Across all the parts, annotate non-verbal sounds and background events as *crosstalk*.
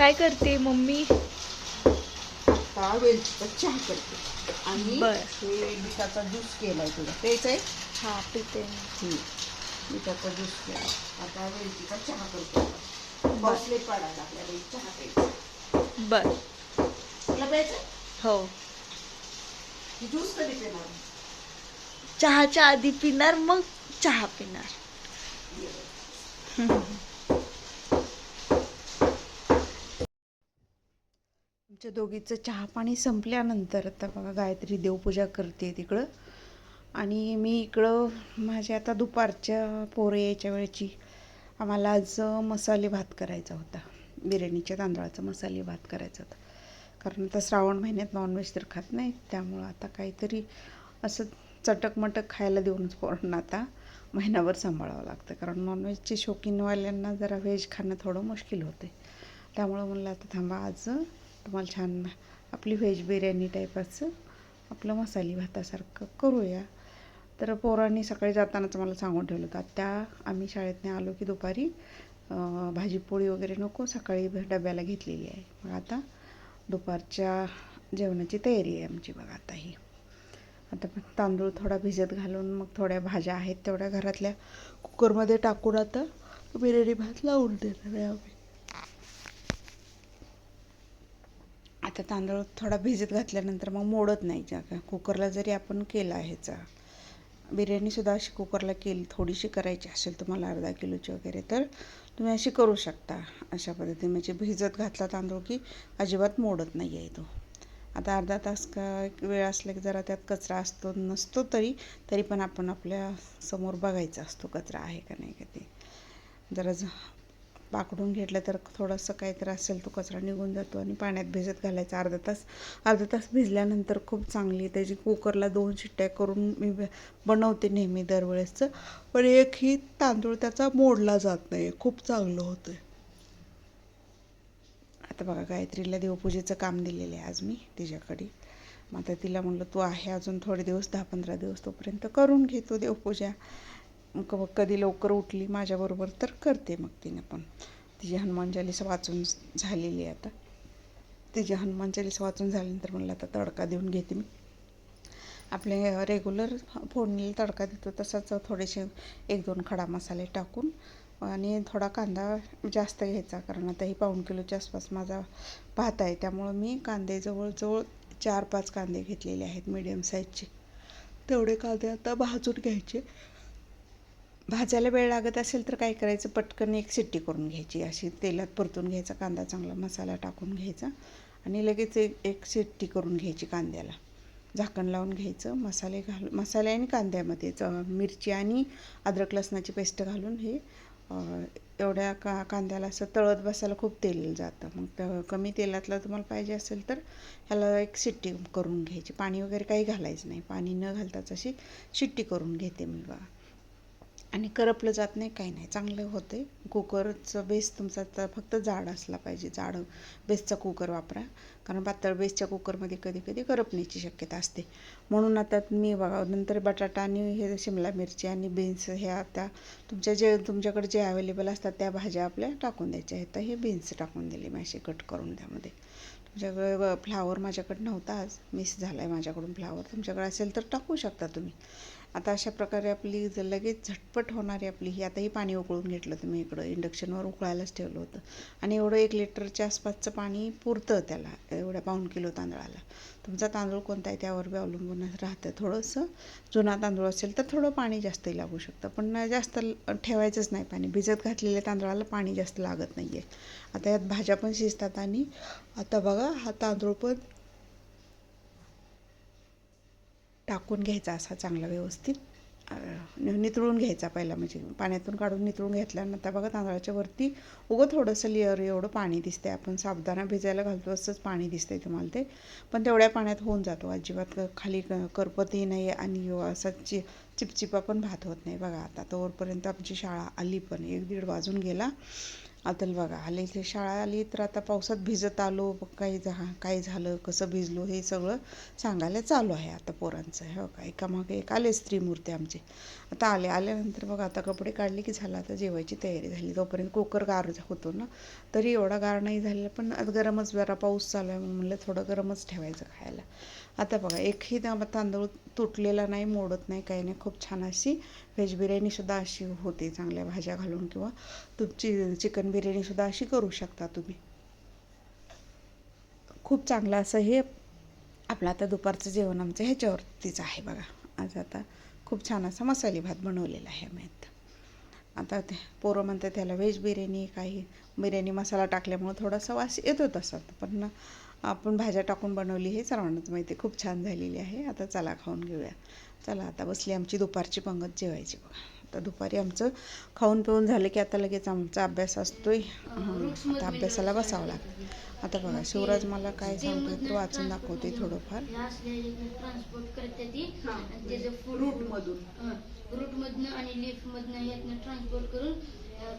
काय करते मम्मी? वेलचीचा चहा करते. आणि बर. हे बिटाचा ज्यूस केलाय तुला. तेच आहे हा पिते. बिटाचा ज्यूस केला आता वेलचीचा चहा करतो लई पडायला बाई, चहा प्यायचा. बर. तुला प्यायचं हो. ज्यूस कधी पिणार? चहाच्या आधी पिणार मग चहा पिणार. *laughs* आमच्या दोघीचं चहा पाणी संपल्यानंतर आता बघा गायत्री देवपूजा करते तिकडं. आणि मी इकडं माझ्या आता दुपारच्या पोरे यायच्या वेळेची आम्हाला आज मसाले भात करायचा होता. बिर्याणीच्या तांदळाचा मसाले भात करायचा होता. कारण आता श्रावण महिन्यात नॉनव्हेज तर खात नाही त्यामुळं आता काहीतरी असं चटकमटक खायला देऊनच पोरांना आता महिनाभर सांभाळावं लागतं. कारण नॉनव्हेजचे शौकीनवाल्यांना जरा व्हेज खाणं थोडं मुश्किल होते त्यामुळं म्हणलं आता थांबा आज तुम्हाला छान आपली व्हेज बिर्याणी टाईप असं आपलं मसाली भातासारखं करूया. तर पोरांनी सकाळी जातानाच मला सांगून ठेवलं होतं. त्या आम्ही शाळेतनं आलो की दुपारी भाजीपोळी वगैरे नको सकाळी डब्याला घेतलेली आहे. मग आता दुपारच्या जेवणाची तयारी आहे आमची. बघा आता ही. आता तांदूळ थोडा भिजत घालून मग थोड्या भाज्या आहेत तेवढ्या घरातल्या कुकरमध्ये टाकून आता बिर्याणी भात लावून देणार आहे आम्ही. तर तांदूळ थोडा भिजत घातल्यानंतर मग मोडत नाही जा कुकरला जरी आपण केला ह्याचा बिर्याणीसुद्धा अशी कुकरला केली थोडीशी करायची असेल तुम्हाला अर्धा किलोची वगैरे तर तुम्ही अशी करू शकता अशा पद्धतीने. म्हणजे भिजत घातला तांदूळ की अजिबात मोडत नाही आहे तो. आता अर्धा तास का एक वेळ असला की जरा त्यात कचरा असतो नसतो तरी तरी पण आपण आपल्यासमोर बघायचा असतो कचरा आहे का नाही का ते. जरा ज पाकडून घेतलं तर थोडंसं काहीतरी असेल तो कचरा निघून जातो आणि पाण्यात भिजत घालायचा अर्धा तास. अर्धा तास भिजल्यानंतर खूप चांगली त्याची कुकरला दोन शिट्ट्या करून मी बनवते नेहमी दरवेळेसचं. पण एकही तांदूळ त्याचा मोडला जात नाही. खूप चांगलं होतं आता बघा गायत्रीला देवपूजेचं काम दिलेलं आहे आज मी तिच्याकडे. मग आता तिला म्हणलं तू आहे अजून थोडे दिवस दहा पंधरा दिवस तोपर्यंत करून घेतो देवपूजा. क- कधी लवकर उठली माझ्याबरोबर तर करते मग तिने पण. तिची हनुमान चालीसा वाचून झालेली आहे आता. तिची हनुमान चालीसा वाचून झाल्यानंतर म्हणलं आता तडका देऊन घेते मी. आपले रेग्युलर फोडणीला तडका देतो तसाच थोडेसे एक दोन खडा मसाले टाकून आणि थोडा कांदा जास्त घ्यायचा कारण आता ही पाऊण किलोच्या आसपास माझा भात आहे. त्यामुळं मी कांदे जवळजवळ चार पाच कांदे घेतलेले आहेत मीडियम साईजचे तेवढे कांदे आता भाजून घ्यायचे. भाजायला वेळ लागत असेल तर काय करायचं? पटकन एक सिट्टी करून घ्यायची. अशी तेलात परतून घ्यायचा कांदा चांगला मसाला टाकून घ्यायचा. आणि लगेच एक एक सिट्टी करून घ्यायची कांद्याला. झाकण लावून घ्यायचं. मसाले घाल मसाले आणि कांद्यामध्ये मिरची आणि अद्रक लसणाची पेस्ट घालून हे एवढ्या का कांद्याला असं तळत बसायला खूप तेल जातं. मग तर कमी तेलातलं तुम्हाला पाहिजे असेल तर ह्याला एक शिट्टी करून घ्यायची. पाणी वगैरे काही घालायचं नाही. पाणी न घालताच अशी शिट्टी करून घेते मी बा. आणि करपलं जात नाही काही नाही. चांगलं होते कुकरचं बेस तुमचा तर फक्त जाड असला पाहिजे. जाड बेसचा कुकर वापरा. कारण पातळ बेसच्या कुकरमध्ये कधी कधी करपण्याची शक्यता असते. म्हणून आता मी बघा नंतर बटाटा आणि हे शिमला मिरची आणि बीन्स ह्या आता तुमच्या जे तुमच्याकडे जे अवेलेबल असतात त्या भाज्या आपल्या टाकून द्यायच्या आहेत. तर हे बीन्स टाकून दिले मी असे कट करून त्यामध्ये. तुमच्याकडे फ्लावर माझ्याकडे नव्हता आज. मिस झाला आहे माझ्याकडून फ्लावर तुमच्याकडे असेल तर टाकू शकता तुम्ही. आता अशा प्रकारे आपली जर लगेच झटपट होणारी आपली ही आता ही पाणी उकळून घेतलं तुम्ही इकडं इंडक्शनवर उकळायलाच ठेवलं होतं. आणि एवढं एक लिटरच्या आसपासचं पाणी पुरतं त्याला एवढ्या पाऊण किलो तांदळाला. तुमचा तांदूळ कोणता आहे त्यावर बी अवलंबून राहतं. थोडंसं जुना तांदूळ असेल तर थोडं पाणी जास्तही लागू शकतं. पण जास्त ल- ठेवायचंच नाही पाणी. भिजत घातलेल्या तांदळाला पाणी जास्त लागत नाही आहे आता यात भाज्या पण शिजतात आणि आता बघा हा तांदूळ पण टाकून घ्यायचा असा चांगला व्यवस्थित. नितळून घ्यायचा पहिला म्हणजे पाण्यातून काढून नितळून घेतल्यानंतर बघा तांदळाच्या वरती उगं थोडंसं लेअर एवढं पाणी दिसते आपण साबुदाणा भिजायला घालतो असंच पाणी दिसते तुम्हाला ते. पण तेवढ्या पाण्यात होऊन जातो. अजिबात खाली क- करपतही नाही आणि असा चि चिपचिपा पण भात होत नाही. बघा आता तोवरपर्यंत आमची शाळा आली पण एक दीड वाजून गेला. अतल बघा आले इथे शाळा आली तर आता पावसात भिजत आलो काही झा काय झालं कसं भिजलो हे सगळं सांगायला चालू आहे आता पोरांचं हे बघा एकामागे एक आले स्त्रीमूर्ती आमचे. आता आले आल्यानंतर बघा आता कपडे काढले की झालं आता जेवायची तयारी झाली तोपर्यंत कुकर गार होतो ना तरी एवढा गार नाही झालेला पण आज गरमच जरा पाऊस चालू आहे म्हणलं थोडं गरमच ठेवायचं खायला. आता बघा एकही तांदूळ तुटलेला नाही मोडत नाही काही नाही खूप छान अशी व्हेज बिर्याणीसुद्धा अशी होते चांगल्या भाज्या घालून किंवा तुमची चिकन बिर्याणीसुद्धा अशी करू शकता तुम्ही. खूप चांगलं असं हे आपलं आता दुपारचं जेवण आमचं ह्याच्यावरतीच आहे बघा. आज आता खूप छान असा मसाले भात बनवलेला आहे आम्ही आता. आता ते पोरं म्हणतात त्याला व्हेज बिर्याणी काही बिर्याणी मसाला टाकल्यामुळं थोडासा वास येतो तसा पण आपण भाज्या टाकून बनवली हे सर्वांनाच माहिती आहे. खूप छान झालेली आहे. आता चला खाऊन घेऊया. चला आता बसली आमची दुपारची पंगत जेवायची बघा. आता दुपारी आमचं खाऊन पिऊन झालं की आता लगेच आमचा अभ्यास असतोय. आता अभ्यासाला बसावं लागतं. आता बघा शिवराज मला काय सांगतोय तर वाचून दाखवते थोडंफार. ट्रान्सपोर्ट करते ती. रूटमधून रूटमधनं आणि लिफ्टमधनं यातनं ट्रान्सपोर्ट करून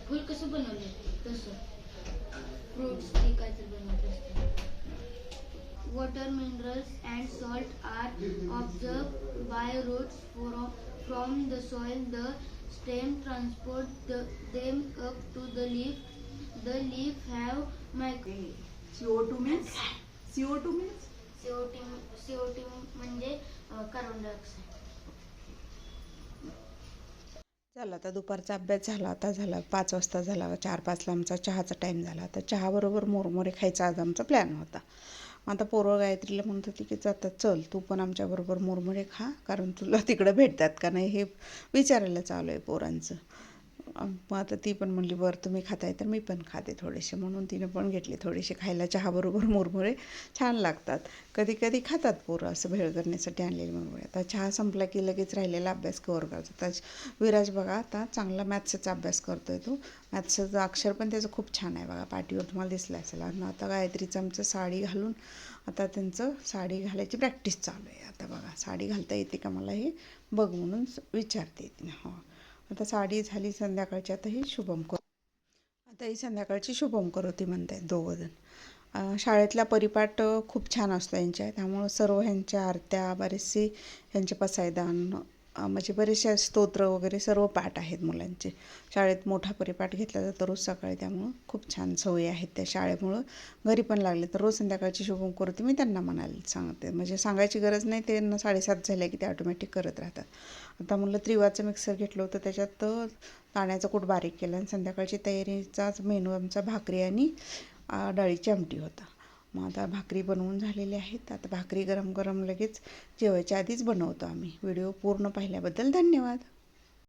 फुल कसं बनवले तसं. फ्रुट्स ती काय तर बनवत असते. Water minerals and salt are observe by roots from the soil the stem transport them up to the leaf the leaf have micro CO2 means? CO2 means? C O two C O two म्हणजे carbon dioxide झाला आता दुपारचा अभ्यास झाला. आता झाला पाच वाजता झाला चार पाचला आमचा चहाचा टाईम झाला. आता चहाबरोबर मोरमोरे खायचा आज आमचा प्लॅन होता. आता पोरं गायत्रीला म्हणत होती की जातात चल तू पण आमच्याबरोबर मुरमुरे खा कारण तुला तिकडं भेटतात का नाही हे विचारायला चालू आहे पोरांचं. मग आता ती पण म्हणली बरं तुम्ही खाताय तर मी पण खाते थोडेसे. म्हणून तिनं पण घेतले थोडेसे खायला. चहाबरोबर मुरमुरे छान लागतात. कधी कधी खातात पोरं असं भेळ करण्यासाठी आणलेले मुरमुरे. आता चहा संपला की लगेच राहिलेला अभ्यास कवर करतात आता विराज बघा आता चांगला मॅथ्सचा अभ्यास करतोय तो. मॅथ्सचं अक्षर पण त्याचं खूप छान आहे बघा. पाठीवर तुम्हाला दिसलं असेल. आणि आता गायत्रीचं आमचं साडी घालून आता त्यांचं साडी घालायची प्रॅक्टिस चालू आहे. आता बघा साडी घालता येते का मला हे बघ म्हणून विचारते तिने. हो. आता साडी झाली संध्याकाळची आता ही शुभम कर. आता ही संध्याकाळची शुभम करोती म्हणत आहे दोघंजण. शाळेतला परिपाठ खूप छान असतो यांच्या त्यामुळं सर्व ह्यांच्या आरत्या बरेचसे ह्यांचे पसायदान म्हणजे बरेचसे स्तोत्र वगैरे सर्व पाठ आहेत मुलांचे. शाळेत मोठा परिपाठ घेतला जातो रोज सकाळी त्यामुळं खूप छान सवयी आहेत त्या शाळेमुळं. घरी पण लागले तर रोज संध्याकाळची शुभम करते मी त्यांना म्हणायला सांगते. म्हणजे सांगायची गरज नाही त्यांना साडेसात झाल्या की ते ऑटोमॅटिक करत राहतात. आता मुलं त्रिवाचं मिक्सर घेतलं होतं त्याच्यात अं, दाण्याचं कूट बारीक केलं आणि संध्याकाळची तयारीचाच मेनू आमचा भाकरी आणि डाळीची आमटी होता. मग आता भाकरी बनवून झालेल्या आहेत. आता भाकरी गरम गरम लगेच जेवायच्या आधीच बनवतो आम्ही. व्हिडिओ पूर्ण पाहिल्याबद्दल धन्यवाद.